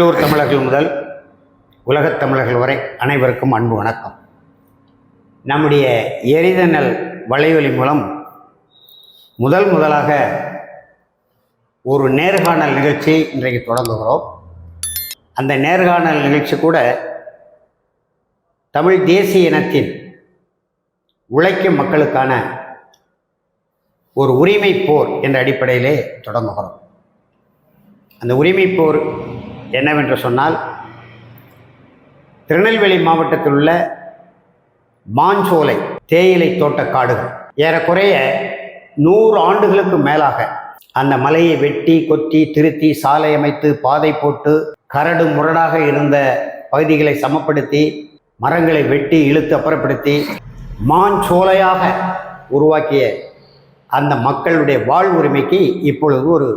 உள்ளூர் தமிழர்கள் முதல் உலகத் தமிழர்கள் வரை அனைவருக்கும் அன்பு வணக்கம். நம்முடைய எரிதனல் வலைவலி மூலம் முதல் முதலாக ஒரு நேர்காணல் நிகழ்ச்சி இன்றைக்கு தொடங்குகிறோம். அந்த நேர்காணல் நிகழ்ச்சி கூட தமிழ் தேசிய இனத்தின் உழைக்கும் மக்களுக்கான ஒரு உரிமை போர் என்ற அடிப்படையிலே தொடங்குகிறோம். அந்த உரிமை போர் என்னவென்று சொன்னால் திருநெல்வேலி மாவட்டத்தில் உள்ள மாஞ்சோலை தேயிலை தோட்ட காடுகள் ஏறக்குறைய நூறு ஆண்டுகளுக்கு மேலாக அந்த மலையை வெட்டி கொத்தி திருத்தி சாலை அமைத்து பாதை போட்டு கரடு முரடாக இருந்த பகுதிகளை சமப்படுத்தி மரங்களை வெட்டி இழுத்து அப்புறப்படுத்தி மாஞ்சோலையாக உருவாக்கிய அந்த மக்களுடைய வாழ்வுரிமைக்கு இப்பொழுது ஒரு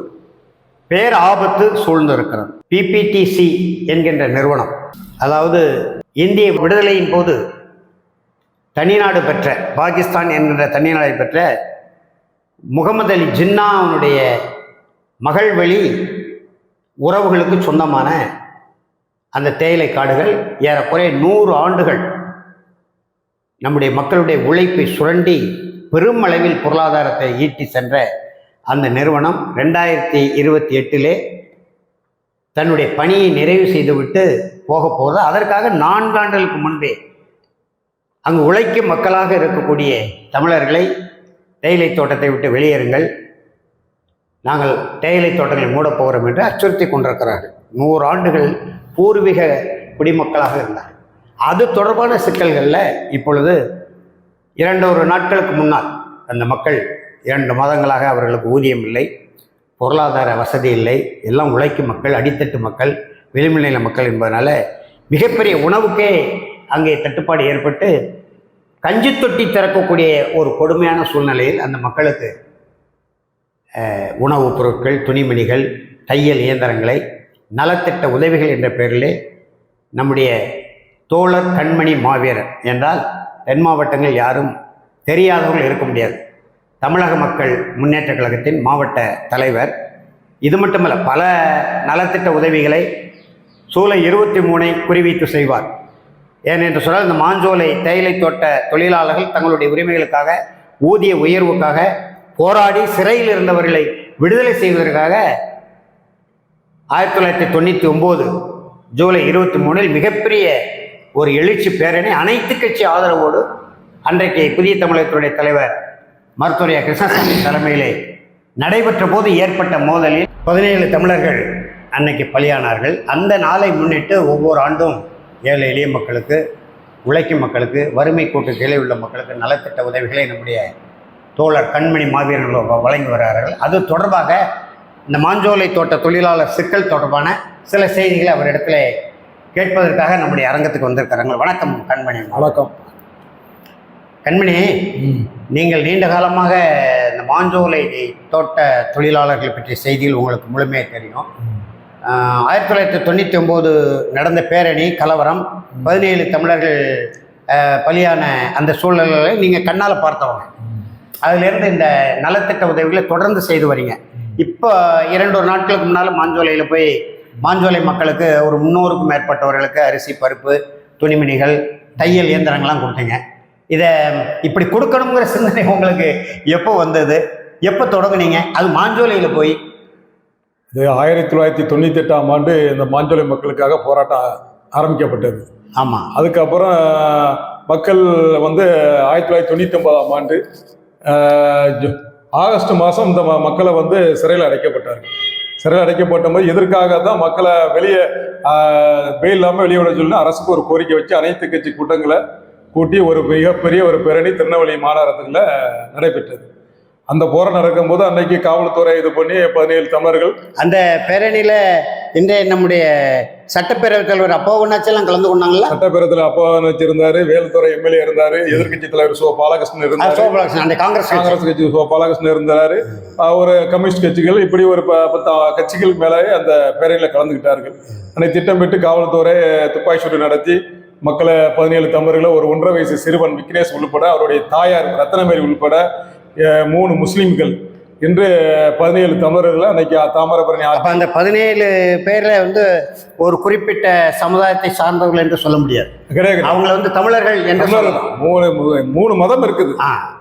பேர் ஆபத்து சூழ்ந்திருக்கிறது பிபிடிசி என்கின்ற நிறுவனம் அதாவது இந்திய விடுதலையின் போது தனிநாடு பெற்ற பாகிஸ்தான் என்கின்ற தனிநாடை பெற்ற முகமது அலி ஜின்னா அவனுடைய மகள் வழி உறவுகளுக்கு சொந்தமான அந்த தேயிலை காடுகள் ஏறக்குறைய நூறு ஆண்டுகள் நம்முடைய மக்களுடைய உழைப்பை சுரண்டி பெரும் அளவில் பொருளாதாரத்தை ஈட்டி சென்ற அந்த நிறுவனம் ரெண்டாயிரத்தி இருபத்தி எட்டிலே தன்னுடைய பணியை நிறைவு செய்துவிட்டு போக போகிறது அதற்காக நான்காண்டுகளுக்கு முன்பே அங்கு உழைக்கும் மக்களாக இருக்கக்கூடிய தமிழர்களை தேயிலை தோட்டத்தை விட்டு வெளியேறுங்கள். நாங்கள் தேயிலை தோட்டங்களை மூடப் போகிறோம் என்று அச்சுறுத்தி கொண்டிருக்கிறார்கள். நூறு ஆண்டுகள் பூர்வீக குடிமக்களாக இருந்தார். அது தொடர்பான சிக்கல்களில் இப்பொழுது இரண்டொரு நாட்களுக்கு முன்னால் அந்த மக்கள் இரண்டு மாதங்களாக அவர்களுக்கு ஊதியம் இல்லை பொருளாதார வசதி இல்லை எல்லாம் உழைக்கும் மக்கள் அடித்தட்டு மக்கள் விளிம்புநிலை மக்கள் என்பதனால மிகப்பெரிய உணவுக்கே அங்கே தட்டுப்பாடு ஏற்பட்டு கஞ்சி தொட்டி திறக்கக்கூடிய ஒரு கொடுமையான சூழ்நிலையில் அந்த மக்களுக்கு உணவுப் பொருட்கள் துணிமணிகள் தையல் இயந்திரங்களை நலத்திட்ட உதவிகள் என்ற பெயரிலே நம்முடைய தோழர் கண்மணி மாவீரர் என்றால் தென் மாவட்டங்கள் யாரும் தெரியாதவர்கள் இருக்க முடியாது. தமிழக மக்கள் முன்னேற்ற கழகத்தின் மாவட்ட தலைவர். இது மட்டுமல்ல பல நலத்திட்ட உதவிகளை சூலை இருபத்தி மூணை குறிவைத்து செய்வார். ஏனென்று சொன்னால் இந்த மாஞ்சோலை தேயிலை தோட்ட தொழிலாளர்கள் தங்களுடைய உரிமைகளுக்காக ஊதிய உயர்வுக்காக போராடி சிறையில் இருந்தவர்களை விடுதலை செய்வதற்காக ஆயிரத்தி தொள்ளாயிரத்தி தொண்ணூற்றி ஒம்பது ஜூலை இருபத்தி மூணில் மிகப்பெரிய ஒரு எழுச்சி பேரணி அனைத்து கட்சி ஆதரவோடு அன்றைக்கு புதிய தமிழகத்துடைய தலைவர் மருத்துவரைய கிருஷ்ணசாமி தலைமையிலே நடைபெற்ற போது ஏற்பட்ட மோதலில் பதினேழு தமிழர்கள் அன்னைக்கு பலியானார்கள். அந்த நாளை முன்னிட்டு ஒவ்வொரு ஆண்டும் ஏழை எளிய மக்களுக்கு உழைக்கும் மக்களுக்கு வறுமை கூட்டு கீழே உள்ள மக்களுக்கு நலத்திட்ட உதவிகளை நம்முடைய தோழர் கண்மணி மாவீரர்கள் வழங்கி வருகிறார்கள் அது தொடர்பாக இந்த மாஞ்சோலை தோட்ட தொழிலாளர் சிக்கல் தொடர்பான சில செய்திகளை அவரிடத்துல கேட்பதற்காக நம்முடைய அரங்கத்துக்கு வந்திருக்கிறாங்க வணக்கம் கண்மணி வணக்கம். கண்மணி நீங்கள் நீண்ட காலமாக இந்த மாஞ்சோலை தோட்ட தொழிலாளர்களை பற்றிய செய்திகள் உங்களுக்கு முழுமையாக தெரியும். ஆயிரத்தி தொள்ளாயிரத்தி தொண்ணூற்றி ஒம்பது நடந்த பேரணி கலவரம் பதினேழு தமிழர்கள் பலியான அந்த சூழல்களை நீங்கள் கண்ணால் பார்த்தவங்க. அதிலிருந்து இந்த நலத்திட்ட உதவிகளை தொடர்ந்து செய்து வரீங்க. இப்போ இரண்டு ஒரு நாட்களுக்கு முன்னால் மாஞ்சோலையில் போய் மாஞ்சோலை மக்களுக்கு ஒரு முந்நூறுக்கும் மேற்பட்டவர்களுக்கு அரிசி பருப்பு துணிமணிகள் தையல் இயந்திரங்கள்லாம் கொடுத்தீங்க. இதை இப்படி கொடுக்கணுங்கிற சிந்தனை உங்களுக்கு எப்போ வந்தது? எப்போ தொடங்குனீங்க? அது மாஞ்சோலையில் போய். இது ஆயிரத்தி தொள்ளாயிரத்தி தொண்ணூத்தி எட்டாம் ஆண்டு இந்த மாஞ்சோலை மக்களுக்காக போராட்டம் ஆரம்பிக்கப்பட்டது. ஆமாம் அதுக்கப்புறம் மக்கள் வந்து ஆயிரத்தி தொள்ளாயிரத்தி தொண்ணூத்தி ஒன்பதாம் ஆண்டு ஆகஸ்ட் மாதம் இந்த மக்களை வந்து சிறையில் அடைக்கப்பட்டார்கள். சிறையில் அடைக்கப்பட்ட போது எதற்காக தான் மக்களை வெளியே பெயில் இல்லாமல் வெளியே விட சொல்லி அரசுக்கு ஒரு கோரிக்கை வச்சு அனைத்து கட்சி கூட்டங்களை கூட்டி ஒரு மிகப்பெரிய ஒரு பேரணி திருநெல்வேலி மாநகரத்தில் நடைபெற்றது. அந்த போராட்டம் நடக்கும்போது அன்னைக்கு காவல்துறை இது பண்ணி பதினேழு தமிழர்கள் அந்த பேரணியில் இன்றைய நம்முடைய சட்டப்பேரவைத் தலைவர் அப்போ ஒன்னாச்செல்லாம் கலந்து கொண்டாங்களா சட்டப்பேரத்தில் அப்பா வச்சிருந்தாரு வேலுத்துறை எம்எல்ஏ இருந்தாரு எதிர்க்கட்சி தலைவர் சோ பாலகிருஷ்ணன் இருந்தாரு. காங்கிரஸ் கட்சி. காங்கிரஸ் கட்சி சோ பாலகிருஷ்ணன் இருந்தாரு. ஒரு கம்யூனிஸ்ட் கட்சிகள் இப்படி ஒரு பத்து கட்சிகள் மேலே அந்த பேரணியில் கலந்துக்கிட்டார்கள் அன்னைக்கு திட்டமிட்டு காவல்துறை துப்பாக்கி சூடு நடத்தி மக்களை பதினேழு தமிழர்களை ஒரு ஒன்றரை வயசு சிறுவன் விக்னேஷ் உள்பட அவருடைய தாயார் ரத்னமேரி உள்பட மூணு முஸ்லீம்கள் இன்று பதினேழு தமிழர்கள் அன்னைக்கு தாமிரபரணி அந்த பதினேழு பேர்ல வந்து ஒரு குறிப்பிட்ட சமுதாயத்தை சார்ந்தவர்கள் என்று சொல்ல முடியாது. கிடையாது அவங்கள வந்து தமிழர்கள் என்று. மூணு மூணு மதம் இருக்குது.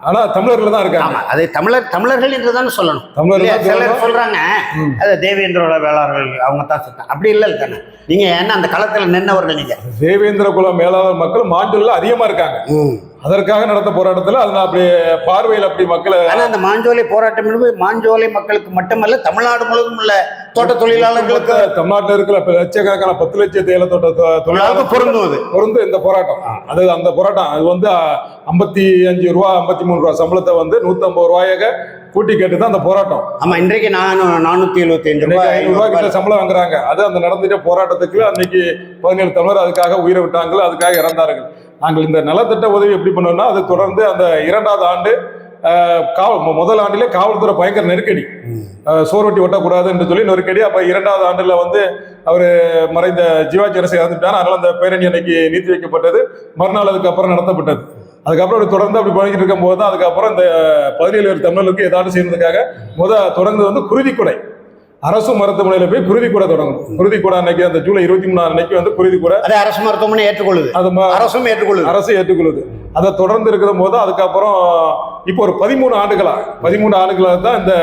ஆனா தமிழர்கள் தான் இருக்காங்க. அது தமிழர் தமிழர்கள் என்று தானே சொல்லணும். தமிழர்கள் சிலர். சொல்றாங்க. அது தேவேந்திரோட வேளாளர்கள் அவங்க தான் சொல்றாங்க. அப்படி இல்லை தானே நீங்க என்ன அந்த களத்துல நின்னவர்கள் நீங்க? தேவேந்திர குல மேலாளர் மக்கள் மாஞ்சொல்ல அதிகமா இருக்காங்க. அதற்காக நடத்த போராட்டத்துல அது நான் அப்படி பார்வையில் அப்படி மக்களை ஆனா அந்த மாஞ்சோலை போராட்டம் என்பது மாஞ்சோலை மக்களுக்கு மட்டுமல்ல தமிழ்நாடு முழுவதும் உள்ள தோட்ட தொழிலாளர்களுக்கு தமிழ்நாட்டில் இருக்கிற லட்சக்கணக்கான பத்து லட்சம் தேயிலத்தோட்ட தொ- தொழிலாளர்கள் தொழிலாளர் பொருந்துவது. பொருந்து இந்த போராட்டம். அது அந்த போராட்டம். அது வந்து ஐம்பத்தி அஞ்சு ரூபா ஐம்பத்தி மூணு ரூபா சம்பளத்தை வந்து நூத்தம்பது ரூபாயாக கூட்டி கேட்டு தான் அந்த போராட்டம். ஆமா இன்றைக்கு நான் நானூத்தி எழுபத்தி அஞ்சு ரூபாய் ஐநூறு ரூபாய். கிட்ட சம்பளம் வாங்குறாங்க. அது அந்த நடந்துட்ட போராட்டத்துக்கு அன்னைக்கு பதினேழு தமிழர் அதுக்காக உயிரை விட்டாங்க அதுக்காக இறந்தார்கள். நாங்கள் இந்த நலத்திட்ட உதவி எப்படி பண்ணோம்னா அது தொடர்ந்து அந்த இரண்டாவது ஆண்டு காவல் முதல் ஆண்டிலே காவல்துறை பயங்கர நெருக்கடி. ஒட்டி ஒட்டக்கூடாது என்று சொல்லி நெருக்கடி. அப்ப இரண்டாவது ஆண்டுல வந்து அவர் மறைந்த ஜீவாஜி அரசு இறந்துட்டார். அதனால அந்த பேரணி அன்னைக்கு நீட்டி வைக்கப்பட்டது. மறுநாள் அதுக்கு அப்புறம் நடத்தப்பட்டது. அதுக்கப்புறம் அப்படி தொடர்ந்து அப்படி பண்ணிக்கிட்டு இருக்கும் போது தான் அதுக்கப்புறம் இந்த பதினேழு பேர் தமிழர்களுக்கு ஏதாவது செய்யறதுக்காக முத தொடர்ந்து வந்து குருதிக்குடை அரசு மருத்துவமனையில போய் குருதிக்கூட தொடங்கணும். குருதிக்கூட அன்னைக்கு அந்த ஜூலை இருபத்தி மூணாம் அன்னைக்கு வந்து குருதிக்கூட அதை அரசு மருத்துவமனை ஏற்றுக்கொள்ளுது. அது அரசும் ஏற்றுக்கொள்ளுது. அரசு ஏற்றுக்கொள்ளுது. அதை தொடர்ந்து இருக்கிற போது அதுக்கப்புறம் இப்போ ஒரு பதிமூணு ஆண்டுகளா பதிமூணு ஆண்டுகளா தான் இந்த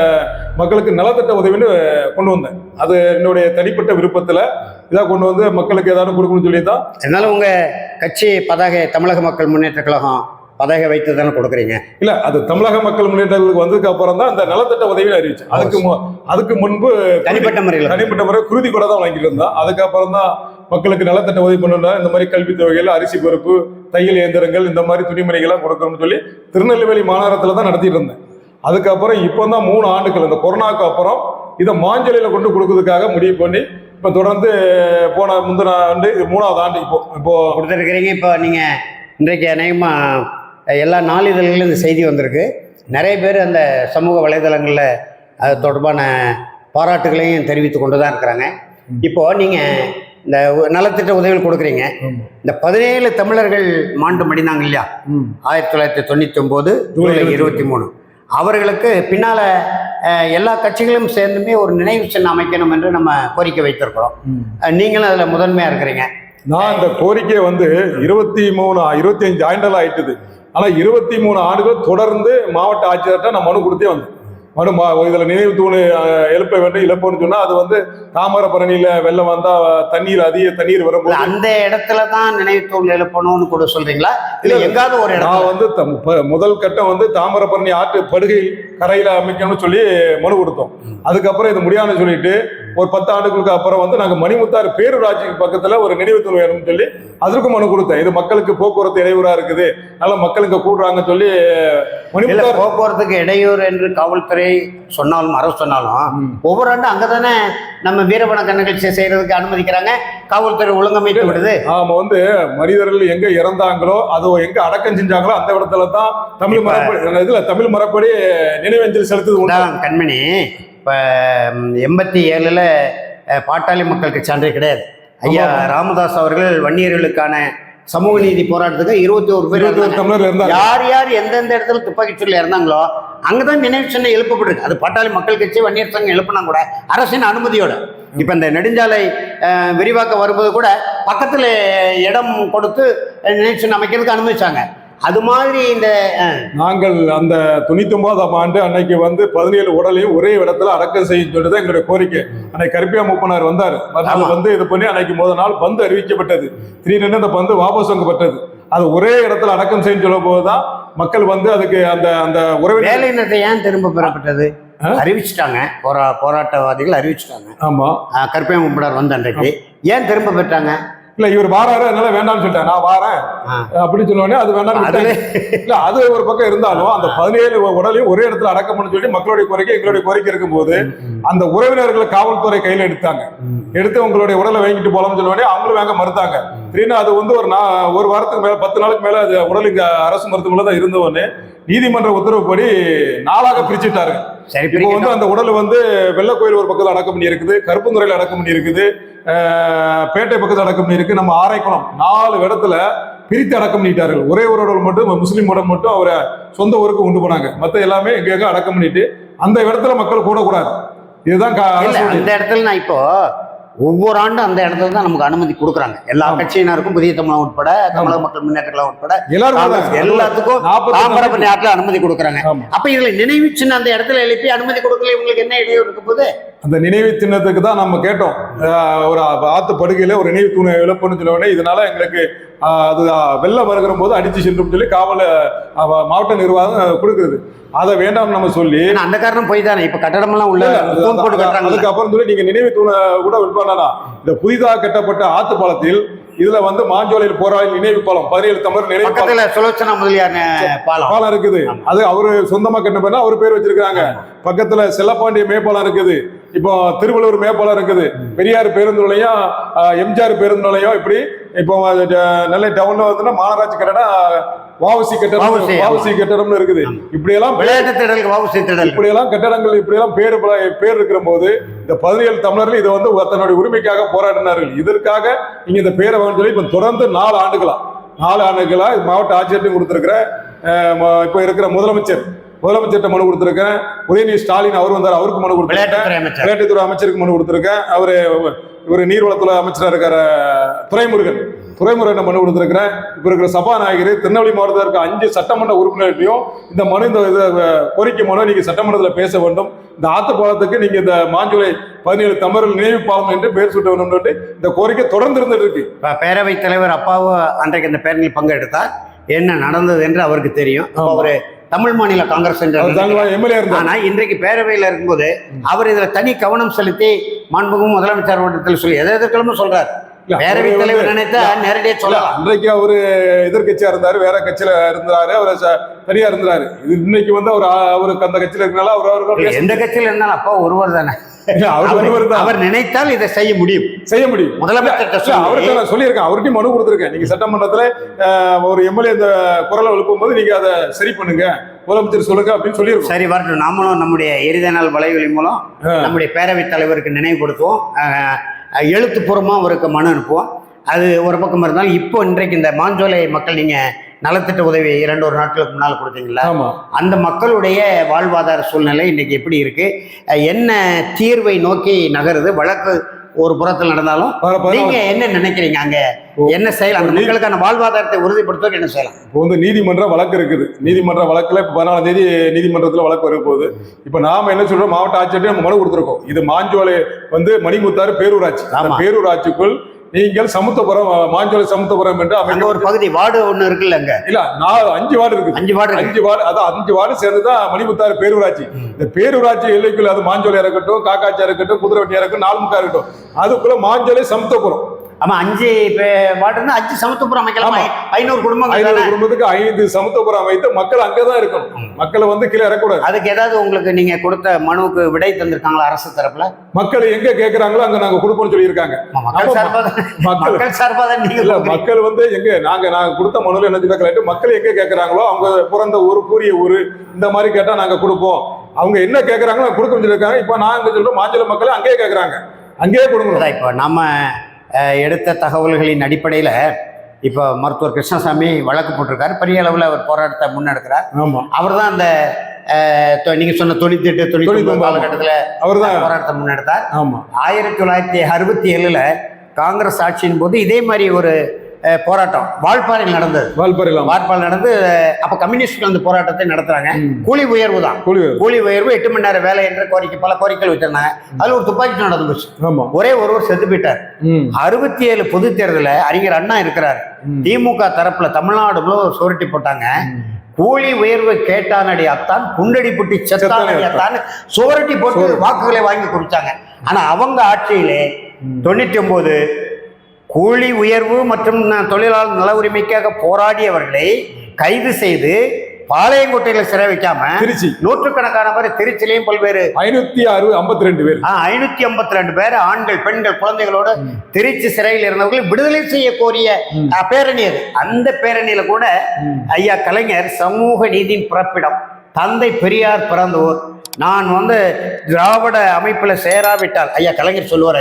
மக்களுக்கு நலத்திட்ட உதவின்னு கொண்டு வந்தேன். அது என்னுடைய தனிப்பட்ட விருப்பத்துல இதாக கொண்டு வந்து மக்களுக்கு ஏதாவது கொடுக்கணும்னு சொல்லி தான் அதனால உங்க கட்சி பதாகை தமிழக மக்கள் முன்னேற்ற கழகம் பதாகை வைத்து தானே கொடுக்குறீங்க? இல்ல அது தமிழக மக்கள் முன்னேற்றத்துக்கு வந்ததுக்கு அப்புறம் தான் இந்த நலத்திட்ட உதவியை அறிவிச்சு அதுக்கு அதுக்கு முன்பு தனிப்பட்ட முறையில். தனிப்பட்ட முறை குருதி கூட தான் வாங்கிட்டு இருந்தோம் அதுக்கப்புறம் தான் மக்களுக்கு நலத்திட்ட உதவி பண்ணணும். இந்த மாதிரி கல்வி தொகைகள் அரிசி பருப்பு தையல் இயந்திரங்கள் இந்த மாதிரி துணிமணிகள்லாம் கொடுக்கணும்னு சொல்லி திருநெல்வேலி மாநகரத்தில் தான் நடத்திட்டு இருந்தேன். அதுக்கப்புறம் இப்போ தான் மூணு ஆண்டுகள். இந்த கொரோனாக்கு அப்புறம் இதை மாஞ்சலியில் கொண்டு கொடுக்கறதுக்காக முடிவு பண்ணி இப்போ தொடர்ந்து போன முந்தின ஆண்டு இது மூணாவது ஆண்டு இப்போ இப்போ கொடுத்துருக்கிறீங்க இப்போ நீங்க இன்றைக்கு அநேகமாக எல்லா நாளிதழ்களிலும் இந்த செய்தி வந்திருக்கு. நிறைய பேர் அந்த சமூக வலைதளங்களில் அது தொடர்பான பாராட்டுகளையும் தெரிவித்து கொண்டு தான் இருக்கிறாங்க. இப்போ நீங்கள் இந்த நலத்திட்ட உதவிகள் கொடுக்குறீங்க. இந்த பதினேழு தமிழர்கள் மாண்டு மடிந்தாங்க இல்லையா? ஆயிரத்தி தொள்ளாயிரத்தி தொண்ணூற்றி ஒம்பது ஜூலை இருபத்தி மூணு. அவர்களுக்கு பின்னால் எல்லா கட்சிகளும் சேர்ந்துமே ஒரு நினைவு சின்னம் அமைக்கணும் என்று நம்ம கோரிக்கை வைத்திருக்கிறோம். நீங்களும் அதில் முதன்மையாக இருக்கிறீங்க. நான் இந்த கோரிக்கையை வந்து இருபத்தி மூணு இருபத்தி அஞ்சு ஆண்டுகள் ஆயிட்டுது. ஆனா இருபத்தி மூணு ஆண்டுகள் தொடர்ந்து மாவட்ட ஆட்சியர்கிட்ட நான் மனு கொடுத்தே வந்தேன். மனு இதுல நினைவு தூண் எழுப்ப வேண்டும் இழப்போம்னு சொன்னா அது வந்து தாமிரபரணியில வெள்ளம் வந்தா தண்ணீர் அதிக தண்ணீர் வரும்போது அந்த இடத்துல தான் நினைவுத்தூள் எழுப்பணும்னு கூட சொல்றீங்களா? இல்ல எங்காவது ஒரு நான் வந்து முதல் கட்டம் வந்து தாமிரபரணி ஆற்று படுகை கரையில அமைக்கணும்னு சொல்லி மனு கொடுத்தோம். அதுக்கப்புறம் இது முடியாதுன்னு சொல்லிட்டு ஒரு பத்து ஆண்டுகளுக்கு அப்புறம் வந்து நாங்க மணிமுத்தாறு பேரூராட்சிக்கு பக்கத்துல ஒரு நினைவு தூண் வேணும்னு சொல்லி அதற்கும் மனு கொடுத்தேன் இது மக்களுக்கு போக்குவரத்து இடையூறா இருக்குது. அதனால மக்கள் இங்க கூடுறாங்கன்னு சொல்லி இல்ல மணிமுத்தாறு போக்குவரத்துக்கு இடையூறு என்று காவல்துறை சொன்னாலும் அரசு சொன்னாலும். ஒவ்வொரு ஆண்டும் அங்கதானே நம்ம வீரவணக்க நிகழ்ச்சி செய்யறதுக்கு அனுமதிக்கிறாங்க. காவல்துறை ஒழுங்கமைத்து விடுது. நாம வந்து மனிதர்கள் எங்க இறந்தாங்களோ அது எங்க அடக்கம் செஞ்சாங்களோ அந்த இடத்துல தான் தமிழ் மரப்படி இதுல தமிழ் மரப்படி நினைவஞ்சல் செலுத்துது கண்மணி இப்போ எண்பத்தி ஏழில் பாட்டாளி மக்களுக்கு சான்றே கிடையாது. ஐயா ராமதாஸ் அவர்கள் வன்னியர்களுக்கான சமூக நீதி போராட்டத்துக்கு இருபத்தி ஒரு பேர் யார் யார் எந்தெந்த இடத்துல துப்பாக்கி சூட்டில் இறந்தாங்களோ அங்கதான் நினைவு சின்னம் எழுப்பப்பட்டிருக்கு. அது பாட்டாளி மக்கள் கட்சி வன்னியர் சங்கம் எழுப்பினா கூட அரசின் அனுமதியோட. இப்ப இந்த நெடுஞ்சாலை அஹ், விரிவாக்கம் வரும்போது கூட பக்கத்துல இடம் கொடுத்து நினைவு சின்னம் அமைக்கிறதுக்கு அனுமதிச்சாங்க. அது மாதிரி இந்த நாங்கள் அந்த தொண்ணூத்தி ஒன்பதாம் ஆண்டு அன்னைக்கு வந்து பதினேழு உடலையும் ஒரே இடத்துல அடக்கம் செய்ய சொல்லிட்டு தான் எங்களுடைய கோரிக்கை. அன்னைக்கு கருப்பியா மூப்பனார் வந்தார். வந்து இது பண்ணி அன்னைக்கு முதல் நாள் பந்து அறிவிக்கப்பட்டது. திடீர்னு அந்த பந்து வாபஸ் வாங்கப்பட்டது. அது ஒரே இடத்துல அடக்கம் செய்யும் சொல்லும் போதுதான் மக்கள் வந்து அதுக்கு அந்த அந்த உறவினர் வேலை நிறுத்தம் ஏன் திரும்ப பெறப்பட்டது? அறிவிச்சிட்டாங்க. போரா போராட்டவாதிகள் அறிவிச்சிட்டாங்க. ஆமா. கருப்பையா முப்படார் வந்த அன்றைக்கு. ஏன் திரும்ப பெற்றாங்க? இல்ல இவர் வாராரு அதனால வேண்டாம்னு சொல்லிட்டேன் நான் வாரேன். அப்படின்னு சொன்னோடனே அது விட்டாங்க. இல்ல அது ஒரு பக்கம் இருந்தாலும் அந்த பதினேழு உடலையும் ஒரே இடத்துல அடக்கம் பண்ண சொல்லி மக்களுடைய கோரிக்கை எங்களுடைய கோரிக்கை இருக்கும்போது அந்த உறவினர்களை காவல்துறை கையில எடுத்தாங்க. எடுத்து உங்களுடைய உடலை வாங்கிட்டு போலாம்னு சொன்னோடனே அவங்களும் வாங்க மறுத்தாங்க. திடீர்னு அது வந்து ஒரு ஒரு வாரத்துக்கு மேல பத்து நாளுக்கு மேல அது உடல் இங்க அரசு மருத்துவமனை தான் இருந்தவொடனே நீதிமன்ற உத்தரவுப்படி நாளாக பிரிச்சுட்டாரு. இப்போ. வந்து அந்த உடல் வந்து வெள்ளக்கோயில் ஒரு பக்கத்துல அடக்கம் பண்ணி இருக்குது கருப்புந்துறையில அடக்கம் பண்ணி இருக்குது பேட்டை பக்கத்துல அடக்கம் பண்ணி இருக்கு. நம்ம ஆரைக்குளம் நாலு இடத்துல பிரித்து அடக்கம் பண்ணிட்டார்கள். ஒரே ஒரு உடல் மட்டும் முஸ்லீம் உடல் மட்டும் அவரை சொந்த ஊருக்கு கொண்டு போனாங்க. மற்ற எல்லாமே எங்க எங்க அடக்கம் பண்ணிட்டு அந்த இடத்துல மக்கள் கூடக்கூடாது. இதுதான் அந்த இடத்துல நான் இப்போ ஒவ்வொரு ஆண்டும் அந்த இடத்துல தான் நமக்கு அனுமதி கொடுக்குறாங்க. எல்லா. கட்சியினருக்கும் புதிய தமிழகம் உட்பட தமிழக மக்கள் முன்னேற்ற கழகம் உட்பட கூடாது. எல்லாத்துக்கும் நாலு ஆற்றுல அனுமதி கொடுக்குறாங்க. அப்ப இதுல நினைவு சின்ன அந்த இடத்துல எழுப்பி அனுமதி கொடுக்கல இவங்களுக்கு என்ன இடையூறு இருக்க போது அந்த நினைவு சின்னத்துக்கு தான் நம்ம கேட்டோம். ஒரு ஆத்து படுகையில ஒரு நினைவு தூணை இழப்புன்னு சொல்ல உடனே இதனால எங்களுக்கு அது வெள்ளம் வருகிற போது அடிச்சு செல்லும் சொல்லி காவல் மாவட்ட நிர்வாகம் கொடுக்குது. அதை வேண்டாம் நம்ம சொல்லி அந்த காரணம் போய் தானே. இப்ப கட்டடம் எல்லாம் உள்ள அதுக்கப்புறம் சொல்லி நீங்க நினைவு தூணை கூட விற்பானா இந்த புதிதாக கட்டப்பட்ட ஆத்து பாலத்தில் இதுல வந்து மாஞ்சோலையில் போராளி நினைவு பாலம் பதினேழு தமிழர் நினைவு பக்கத்துல சுலோச்சனா முதலியார் பாலம். பாலம் இருக்குது. அது அவரு சொந்தமா கட்டின அவர் பேர் வச்சிருக்காங்க பக்கத்துல செல்லப்பாண்டிய மேம்பாலம் இருக்குது. இப்போ திருவள்ளூர் மேம்பாலம் இருக்குது. பெரியார் பேருந்து நிலையம் எம்ஜிஆர் பேருந்து நிலையம் இப்படி இப்போ நெல்லை டவுன்ல வந்துன்னா மாநகராட்சி கட்டடம் வாவசி கட்டடம் வாவுசி. வாவசி கட்டடம்னு இருக்குது. இப்படி எல்லாம் விளையாட்டு திடலுக்கு வாபஸ் திடல் இப்படி எல்லாம் கட்டடங்கள் இப்படி எல்லாம் பேர் பேர் இருக்கிற போது இந்த பதினேழு தமிழர்கள் இதை வந்து தன்னுடைய உரிமைக்காக போராடினார்கள். இதற்காக நீங்க இந்த பேரை சொல்லி இப்ப தொடர்ந்து நாலு ஆண்டுகளா நாலு ஆண்டுகளா மாவட்ட ஆட்சியர்ட்டையும் கொடுத்திருக்கிற இப்ப இருக்கிற முதலமைச்சர். முதலமைச்சர்கிட்ட மனு கொடுத்திருக்கேன். உதயநிதி ஸ்டாலின் அவர் வந்தார் அவருக்கு மனு கொடுத்திருக்கேன். விளையாட்டுத்துறை அமைச்சர். விளையாட்டுத்துறை அமைச்சருக்கு மனு கொடுத்திருக்கேன். அவரு இவர் நீர்வளத்துறை அமைச்சராக இருக்கிற துரைமுருகன். துரைமுருகன் மனு கொடுத்திருக்கிறேன். இப்ப இருக்கிற சபாநாயகர் திருநெல்வேலி மாவட்டத்தில் இருக்க அஞ்சு சட்டமன்ற உறுப்பினர்களையும் இந்த மனு இந்த கோரிக்கை மனு நீங்க சட்டமன்றத்தில் பேச வேண்டும். இந்த ஆத்து பாலத்துக்கு நீங்க இந்த மாஞ்சுளை பதினேழு தமிழர் நினைவு பாலம் என்று பெயர் சூட்ட வேண்டும் இந்த கோரிக்கை தொடர்ந்து இருந்துட்டு இருக்கு. பேரவைத் தலைவர் அப்பாவும் அன்றைக்கு இந்த பேரணியில் பங்கெடுத்தார். என்ன நடந்தது என்று அவருக்கு தெரியும். அவரு தமிழ் மாநில காங்கிரஸ் என்று அவர் இருந்தது. தாங்க எம்எல்ஏ இருந்தார் ஆனா இன்றைக்கு பேரவையில் இருக்கும்போது அவர் இதுல தனி கவனம் செலுத்தி மாண்புகும் முதலமைச்சர் வட்டத்தில் சொல்லி எதை எதிர்க்கலாமோ சொல்றார் அவரு தலைவர் நினைத்தா நேரடியாக இல்ல, சொல்லலாம். அன்றைக்கு அவரு எதிர்கட்சியா இருந்தாரு வேற கட்சியில இருந்தாரு அவர் ச- தனியா இருந்தாரு. இது இன்னைக்கு வந்து அவர் அவருக்கு அந்த கட்சியில இருக்கனால அவர் அவர்கள் எந்த கட்சியில் இருந்தாலும் அப்பா ஒருவர் தானே. அவர் நினைத்தால் இதை செய்ய முடியும். செய்ய முடியும். சொல்லி- அவர்கிட்ட நான் சொல்லியிருக்கேன். அவர்கிட்டயும் மனு கொடுத்துருக்கேன். நீங்க சட்டமன்றத்துல ஒரு எம்எல்ஏ இந்த குரலை எழுப்பும் போது நீங்க அதை சரி பண்ணுங்க. முதலமைச்சர் சொல்லுங்க அப்படின்னு சொல்லியிருக்கோம். சரி வரட்டும். நாமளும் நம்முடைய எரித நாள் வலைவலி மூலம் நம்முடைய பேரவைத் தலைவருக்கு நினைவுபடுத்துவோம் அஹ், அஹ், எழுத்துப்பூர்வமா அவருக்கு மனு அனுப்புவோம். அது ஒரு பக்கம் இருந்தாலும் இப்போ இன்றைக்கு இந்த மாஞ்சோலை மக்கள் நீங்க நலத்திட்ட உதவி இரண்டு ஒரு நாட்களுக்கு முன்னால் கொடுத்தீங்களா? அந்த மக்களுடைய வாழ்வாதார சூழ்நிலை இன்னைக்கு எப்படி இருக்கு? என்ன தீர்வை நோக்கி நகருது? வழக்கு ஒரு புறத்தில் நடந்தாலும் நீங்க என்ன நினைக்கிறீங்க அங்க? என்ன செய்யலாம் அந்த மக்களுக்கான வாழ்வாதாரத்தை உறுதிப்படுத்துவதற்கு என்ன செய்யலாம் இப்போ வந்து நீதிமன்ற வழக்கு இருக்குது. நீதிமன்ற வழக்குல இப்போ பதினாலாம் தேதி நீதிமன்றத்துல வழக்கு வர போகுது. இப்போ நாம என்ன சொல்றோம்? மாவட்ட ஆட்சியர்கிட்ட நம்ம மனு கொடுத்துருக்கோம். இது மாஞ்சோலை வந்து மணிமுத்தாறு பேரூராட்சி. பேரூராட்சிக்குள் நீங்கள் சமுத்தபுரம் மாஞ்சோலை சமுத்தபுரம் என்று அமைக்க ஒரு பகுதி வார்டு ஒண்ணு இருக்குல்ல அங்க? இல்ல நாலு அஞ்சு வார்டு இருக்குது. அஞ்சு வார்டு இருக்கு. அஞ்சு வார்டு அதான் அஞ்சு வார்டு சேர்ந்துதான் மணிமுத்தாறு பேரூராட்சி. இந்த பேரூராட்சி எல்லைக்குள்ள அது மாஞ்சோலையா இருக்கட்டும் காக்காச்சா இருக்கட்டும் குதிரைவட்டியா இருக்கட்டும் நாலுமுக்கா இருக்கட்டும். அதுக்குள்ள மாஞ்சோலை சமுத்தபுரம் ஆமா அஞ்சு வார்டுன்னா அஞ்சு சமத்துவபுரம் அமைக்கலாம். ஐநூறு குடும்பங்கள் ஐநூறு குடும்பத்துக்கு ஐந்து சமுத்தபுரம் அமைத்து மக்கள் அங்கதான் இருக்கணும். மக்களை வந்து கீழே இறக்கூடாது அதுக்கு ஏதாவது உங்களுக்கு நீங்க கொடுத்த மனுவுக்கு விடை தந்திருக்காங்களா அரசு தரப்புல? மக்கள் எங்க கேக்குறாங்களோ அங்க நாங்க கொடுப்போம்னு சொல்லியிருக்காங்க. மக்கள் ஆமா, சார்பா தான் மக்கள் மக்கள் சார்பா தான் நீங்க. மக்கள் வந்து எங்க நாங்க நாங்க கொடுத்த மனுல என்ன சொல்ல மக்கள் எங்க கேக்குறாங்களோ அவங்க பிறந்த ஊர் கூறிய ஊரு இந்த மாதிரி கேட்டா நாங்க கொடுப்போம். அவங்க என்ன கேக்குறாங்களோ நாங்க கொடுக்க சொல்லியிருக்காங்க. இப்ப நாங்க சொல்றோம் மாஞ்சல மக்கள் அங்கேயே கேக்குறாங்க. அங்கேயே அதான் இப்போ நம்ம எடுத்த தகவல்களின் அடிப்படையில் இப்போ மருத்துவர் கிருஷ்ணசாமி வழக்கு போட்டிருக்காரு. பெரிய அளவில் அவர் போராட்டத்தை முன்னெடுக்கிறார். ஆமா. அவர் தான் அந்த அஹ், தொ- நீங்க சொன்ன தொண்ணூத்தி எட்டு தொண்ணூத்தி. காலகட்டத்தில் அவர்தான் போராட்டத்தை முன்னெடுத்தார். ஆமா. ஆயிரத்தி தொள்ளாயிரத்தி அறுபத்தி ஏழுல காங்கிரஸ் ஆட்சியின் போது இதே மாதிரி ஒரு போராட்டம். வால்பாறையில் நடந்தது. வால்பாறையில் வால்பாறை நடந்து அப்ப கம்யூனிஸ்ட்கள் அந்த போராட்டத்தை நடத்துறாங்க. கூலி உயர்வு தான் கூலி கூலி உயர்வு எட்டு மணி நேரம் வேலை என்ற கோரிக்கை பல கோரிக்கைகள் வச்சிருந்தாங்க அதுல ஒரு துப்பாக்கி நடந்து போச்சு ஒரே ஒருவர் செத்து போயிட்டார். அறுபத்தி ஏழு பொது தேர்தலில் அறிஞர் அண்ணா இருக்கிறார். திமுக தரப்புல தமிழ்நாடு சுருட்டி போட்டாங்க. கூலி உயர்வு கேட்டானடி அத்தான் குண்டடி புட்டி செத்தானடி அத்தான் சுவரட்டி. போட்டு. வாக்குகளை வாங்கி குடிச்சாங்க ஆனா அவங்க ஆட்சியிலே தொண்ணூத்தி ஒன்பது கூலி உயர்வு மற்றும் தொழிலாளர் நல உரிமைக்காக போராடியவர்களை கைது செய்து பாளையங்கோட்டையில சிறை வைக்காம திருச்சி. நூற்றுக்கணக்கான பேர் திருச்சிலையும் பல்வேறு ஐநூத்தி அறுபது ஐம்பத்தி ரெண்டு பேர் ஐநூத்தி ஐம்பத்தி ரெண்டு பேர் ஆண்கள் பெண்கள் குழந்தைகளோட திருச்சி சிறையில் இருந்தவர்களை விடுதலை செய்ய கோரிய பேரணி அது. அந்த பேரணியில கூட ஐயா கலைஞர் சமூக நீதியின் பிறப்பிடம் தந்தை பெரியார் பிறந்த ஊர் நான் வந்து திராவிட அமைப்புல சேராவிட்டால் ஐயா கலைஞர் சொல்லுவார்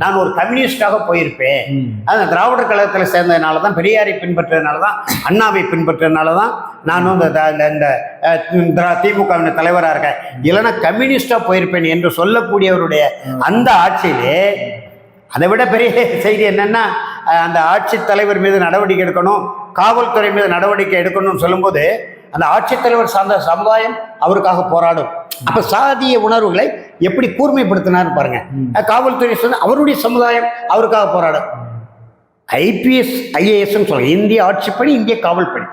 நான் ஒரு கம்யூனிஸ்டாக போயிருப்பேன். அந்த திராவிடர் கழகத்தில் சேர்ந்ததுனால தான் பெரியாரை பின்பற்றதுனால தான் அண்ணாவை பின்பற்றதுனால தான் நான் வந்து இந்த- திமுகவின் தலைவராக இருக்கேன். இல்லைன்னா கம்யூனிஸ்டாக போயிருப்பேன் என்று சொல்லக்கூடியவருடைய அந்த ஆட்சியிலே அதை விட பெரிய செய்தி என்னன்னா அந்த ஆட்சித் தலைவர் மீது நடவடிக்கை எடுக்கணும் காவல்துறை மீது நடவடிக்கை எடுக்கணும்னு சொல்லும்போது அந்த ஆட்சித்தலைவர் சார்ந்த சமுதாயம் அவருக்காக போராடும். அப்ப சாதிய உணர்வுகளை எப்படி கூர்மைப்படுத்தினார் பாருங்க. காவல்துறை சொன்ன அவருடைய சமுதாயம் அவருக்காக போராடும். ஐபிஎஸ் ஐஏஎஸ்ன்னு சொல்ல இந்திய ஆட்சிப்பணி இந்திய காவல்பணி.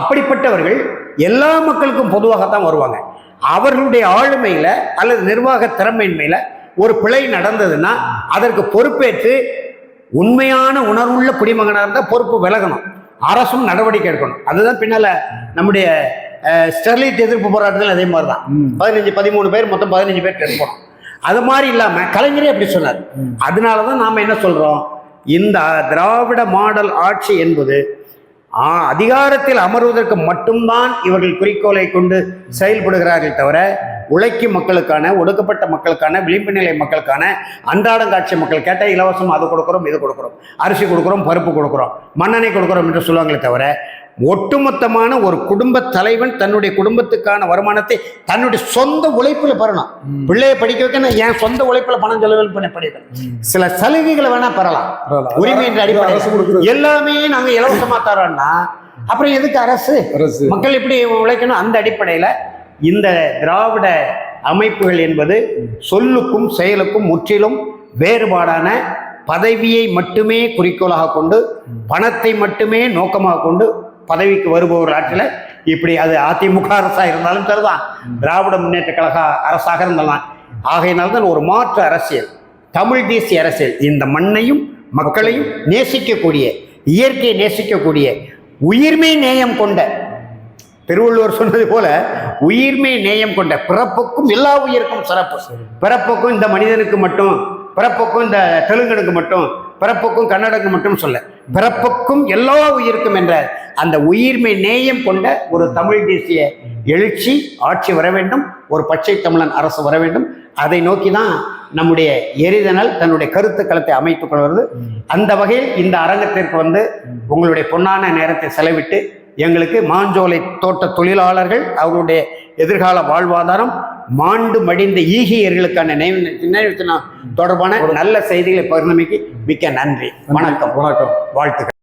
அப்படிப்பட்டவர்கள் எல்லா மக்களுக்கும் பொதுவாகத்தான் வருவாங்க. அவர்களுடைய ஆளுமையில அல்லது நிர்வாக திறமையின்மையில ஒரு பிழை நடந்ததுன்னா அதற்கு பொறுப்பேற்று உண்மையான உணர்வுள்ள குடிமகனாக இருந்தால் பொறுப்பு விலகணும். அரசும் நடவடிக்கை எடுக்கணும். அதுதான் பின்னால நம்முடைய ஸ்டெர்லைட் எதிர்ப்பு போராட்டத்தில் அதே மாதிரி தான் பதினஞ்சு பதிமூணு பேர் மொத்தம் பதினஞ்சு பேர் எடுக்கணும் அது மாதிரி இல்லாம கலைஞரே அப்படி சொன்னார். அதனால தான் நாம என்ன சொல்றோம்? இந்த திராவிட மாடல் ஆட்சி என்பது அதிகாரத்தில் அமர்வதற்கு மட்டும்தான் இவர்கள் குறிக்கோளை கொண்டு செயல்படுகிறார்கள் தவிர உழைக்கும் மக்களுக்கான ஒடுக்கப்பட்ட மக்களுக்கான விளிம்பு நிலை மக்களுக்கான அன்றாடம் காட்சி மக்கள் கேட்டால் இலவசம் அது கொடுக்குறோம் இது கொடுக்குறோம். அரிசி கொடுக்குறோம் பருப்பு கொடுக்குறோம். மண்ணெண்ணெய் கொடுக்குறோம் என்று சொல்லுவாங்களே தவிர ஒட்டுமொத்தமான ஒரு குடும்ப தலைவன் தன்னுடைய குடும்பத்துக்கான வருமானத்தை தன்னுடைய சொந்த உழைப்பில் பெறணும் பிள்ளையை படிக்க வைக்க நான் என் சொந்த உழைப்பில் பணம் செலவு பண்ணி படிப்பேன் சில சலுகைகளை வேணா பெறலாம். உரிமை என்ற அடிப்படையில். எல்லாமே நாங்க இலவசமா தரோம்னா அப்புறம் எதுக்கு அரசு. மக்கள் எப்படி உழைக்கணும் அந்த அடிப்படையில இந்த திராவிட அமைப்புகள் என்பது சொல்லுக்கும் செயலுக்கும் முற்றிலும் வேறுபாடான பதவியை மட்டுமே குறிக்கோளாக கொண்டு பணத்தை மட்டுமே நோக்கமாக கொண்டு பதவிக்கு வருபவர் ஆற்றில் இப்படி அது அதிமுக அரசாக இருந்தாலும் சரிதான். திராவிட முன்னேற்ற கழக அரசாக இருந்தாலும் ஆகையினால்தான் ஒரு மாற்று அரசியல் தமிழ் தேசிய அரசியல் இந்த மண்ணையும் மக்களையும் நேசிக்கக்கூடிய இயற்கையை நேசிக்கக்கூடிய உயிர்மை நேயம் கொண்ட திருவள்ளுவர் சொன்னது போல உயிர்மை நேயம் கொண்ட பிறப்புக்கும் எல்லா உயிருக்கும் சிறப்பு. பிறப்புக்கும் இந்த மனிதனுக்கு மட்டும் பிறப்புக்கும் இந்த தெலுங்கனுக்கு மட்டும் பிறப்புக்கும் கன்னடக்கு மட்டும் சொல்ல பிறப்புக்கும் எல்லா உயிருக்கும் என்ற அந்த உயிர்மை நேயம் கொண்ட ஒரு தமிழ் தேசிய எழுச்சி ஆட்சி வர வேண்டும் ஒரு பச்சை தமிழன் அரசு வர வேண்டும். அதை நோக்கி தான் நம்முடைய எரிதனல் தன்னுடைய கருத்து களத்தை அமைத்துக் கொள்வது அந்த வகையில் இந்த அரங்கத்திற்கு வந்து உங்களுடைய பொன்னான நேரத்தை செலவிட்டு எங்களுக்கு மாஞ்சோலை தோட்ட தொழிலாளர்கள் அவர்களுடைய எதிர்கால வாழ்வாதாரம் மாண்டு மடிந்த ஈகியர்களுக்கான நினைவு நினைவு தொடர்பான நல்ல செய்திகளை பகிர்ந்தமைக்கு மிக்க நன்றி. வணக்கம். வணக்கம். வாழ்த்துக்கள்.